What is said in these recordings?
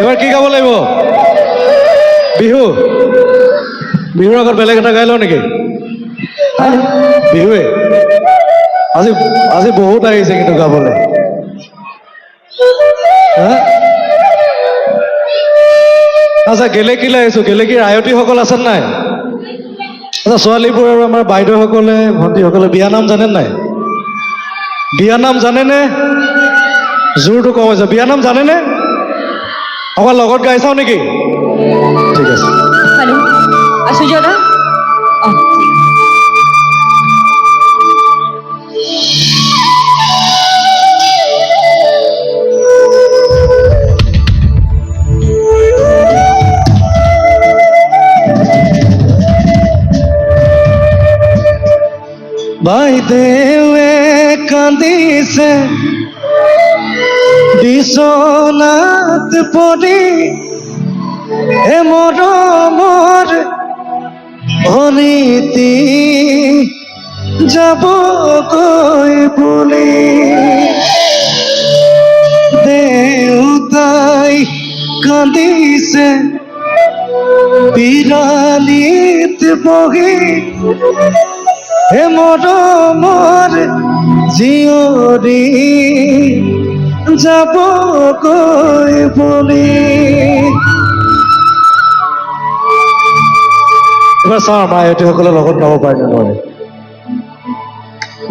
এবাৰ কি গাব লাগিব? বিহু? বিহুৰ আগত বেলেগ এটা গাই লওঁ নেকি? বিহুৱে? আজি আজি বহুত আহিছে কিন্তু গাবলৈ? আচ্ছা গেলেকীলৈ আহিছোঁ। গেলেকীৰ আয়তীসকল আছে নাই? ছোৱালীবোৰ আৰু আমাৰ বাইদেউসকলে, ভণ্টিসকলে বিয়ানাম জানে নাই? বিয়ানাম জানেনে জোৰটো কম হৈছে বিয়ানাম জানেনে অকল লগত গাই চাওঁ নেকি? ঠিক আছে। ও কান্দিছে। বিচনাত পৰি এ মৰমৰ অনীতি যাবগৈ বুলি? দেউতাই কান্দিছে বিৰালিত বহি হে মৰমৰ জীয়ৰী যাবগৈ বুলি এবাৰ চাওঁ আমাৰ আয়তীসকলে লগত গাব পাৰে নোৱাৰে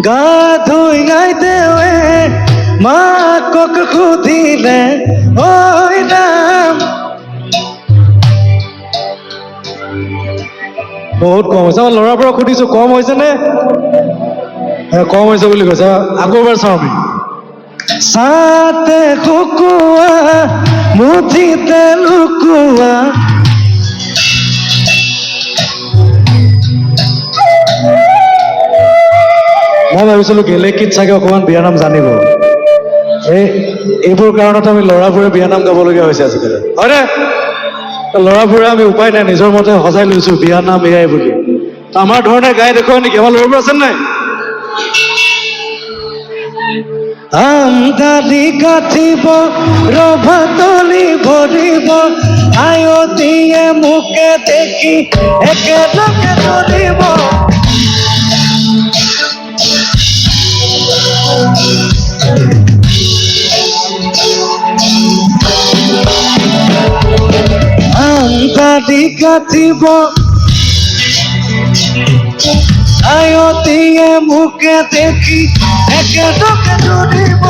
গা ধুই গাই দেৱে মাকক সুধিলে ঐ ৰাম বহুত কম হৈছে। আমাৰ ল'ৰাবোৰক সুধিছো কম হৈছে নে? এ, কম হৈছে বুলি কৈছে। আকৌ এবাৰ চাওঁ আমি। চাতে শুকুৱা মুঠিতে লুকুৱা। মই ভাবিছিলো গেলেকীত চাগে অকণমান বিয়ানাম জানিব। এই এইবোৰ কাৰণত আমি ল'ৰাবোৰে বিয়ানাম গাবলগীয়া হৈছে আজিকালি। হয়নে? ল'ৰাবোৰে আমি উপায় নাই, নিজৰ মতে সজাই লৈছো বিয়ানাম এয়াই বুলি। আমাৰ ধৰণে গাই দেখুৱাই নেকি? আমাৰ ল'ৰাবোৰ আছে নাই? আমদানি কাঠিব ৰভাতলি ভৰিব, আয়তীয়ে মোকে দেখি একেলগে ধৰিব। আমদানি কাঠিব আয়তীয়ে মোকে দেখি, একে একেলগে ধৰিব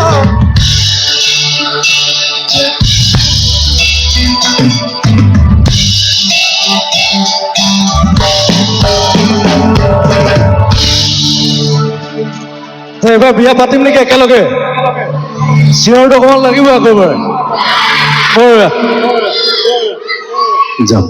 এইবাৰ বিয়া পাতিম নেকি একেলগে? চিঞৰটো অকণমান লাগিব আকৌ এবাৰ। যাম